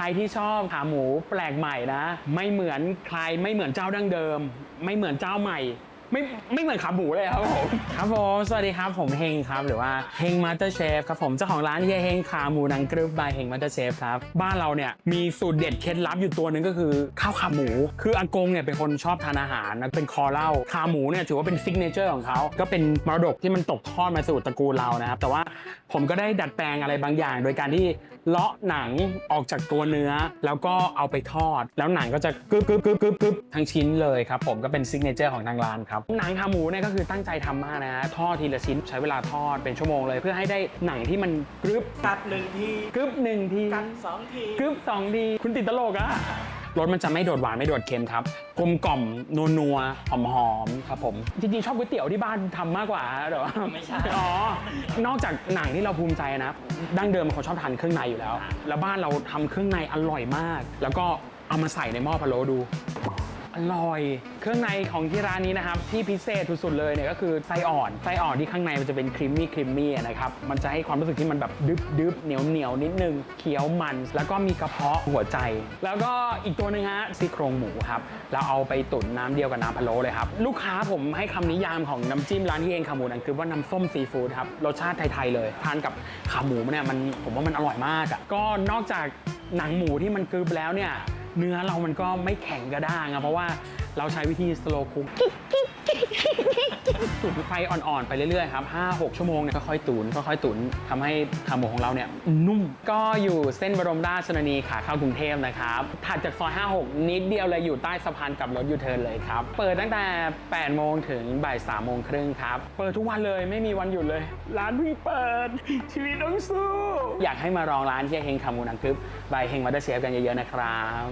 ใครที่ชอบขาหมูแปลกใหม่นะ ไม่เหมือนใครไม่เหมือนเจ้าดั้งเดิม ไม่เหมือนเจ้าใหม่ ไม่ไม่เหมือนขาหมูเลยครับผม ครับผมสวัสดีครับผมเฮงครับหรือว่าเฮงมาสเตอร์เชฟครับผมเจ้าของร้านเฮียเฮงขาหมูหนังกรึบบายเฮงมาสเตอร์เชฟครับบ้านเราเนี่ยมีสูตรเด็ดเคล็ดลับอยู่ตัวหนึ่งก็คือข้าวขาหมู คืออากงเนี่ยเป็นคนชอบทานอาหารนะเป็นคอเหล้าขาหมูเนี่ยถือว่าเป็นซิกเนเจอร์ของเขาก็เป็นมรดกที่มันตกทอดมาสู่ตระกูลเรานะครับแต่ว่าผมก็ได้ดัดแปลงอะไรบางอย่าง โดยการที่เลาะหนังออกจากตัวเนื้อ แล้วก็เอาไปทอด แล้วหนังก็จะกรึบกรึบกรึบกรึบกรึบทั้งชิ้นเลยครับผมก็เป็นซิกเนเจอร์ของทางร้านครับหนังขาหมูเนี่ยก็คือตั้งใจทำมากนะฮะทอดทีละชิ้นใช้เวลาทอดเป็นชั่วโมงเลย เพื่อให้ได้หนังที่มันกรึบกัดหนึ่งทีกรึบหนึ่งทีกัดสองทีกรึบสองทีคุณติดตลกอะ รสมันจะไม่โดดหวานไม่โดดเค็มครับกลมกล่อมนัวนัวหอมหอมๆครับผมจริงๆชอบก๋วยเตี๋ยวที่บ้านทำมากกว่าเดี๋ยวไม่ใช่อ๋อนอกจากหนังที่เราภูมิใจนะดั้งเดิมเป็นคนชอบทานเครื่องในอยู่แล้ว แล้วบ้านเราทำเครื่องในอร่อยมาก แล้วก็เอามาใส่ในหม้อพะโล้ดู อร่อย เครื่องในของที่ร้านนี้นะครับ ที่พิเศษสุดๆเลยเนี่ยก็คือไส้อ่อนไส้อ่อนที่ข้างในมันจะเป็นครีมมี่ครีมมี่นะครับมันจะให้ความรู้สึกที่มันแบบดึบดึบเหนียวเหนียวนิดนึงเคี้ยวมัน แล้วก็มีกระเพาะหัวใจ แล้วก็อีกตัวหนึงฮะซี่โครงหมูครับเราเอาไปตุ๋นน้ำเดียวกับน้ำพะโล้เลยครับ ลูกค้าผมให้คำนิยามของน้ำจิ้มร้านที่เองขาหมูนั่นคือว่าน้ำส้มซีฟู้ดครับรสชาติไทยๆเลยทานกับขาหมูเนี่ยมันผมว่ามันอร่อยมากอะก็นอกจากหนังหมูที่มันกรึบแล้วเนี่ย เนื้อเรามันก็ไม่แข็งกระด้างอะเพราะว่าเราใช้วิธีสโลคุก ตุ๋นไฟอ่อนๆ ไปเรื่อยๆครับ5-6 ชั่วโมงเนี่ยค่อยๆตุ๋นค่อยๆตุ๋นทำให้ขาหมูของเราเนี่ยนุ่ม ก็อยู่เส้นบรมราชชนนีขาเข้ากรุงเทพนะครับถัดจากซอย 56 นิดเดียวเลยอยู่ใต้สะพานกลับรถยูเทิร์นเลยครับ เปิดตั้งแต่ 8 โมงถึงบ่าย3โมงครึ่งครับ เปิดทุกวันเลยไม่มีวันหยุดเลย ร้านเพิ่งเปิด ชีวิตต้องสู้ อยากให้มาลองร้านเฮียเฮงขาหมูนังกึบบายเฮงมาเตอร์เชฟกันเยอะๆนะครับ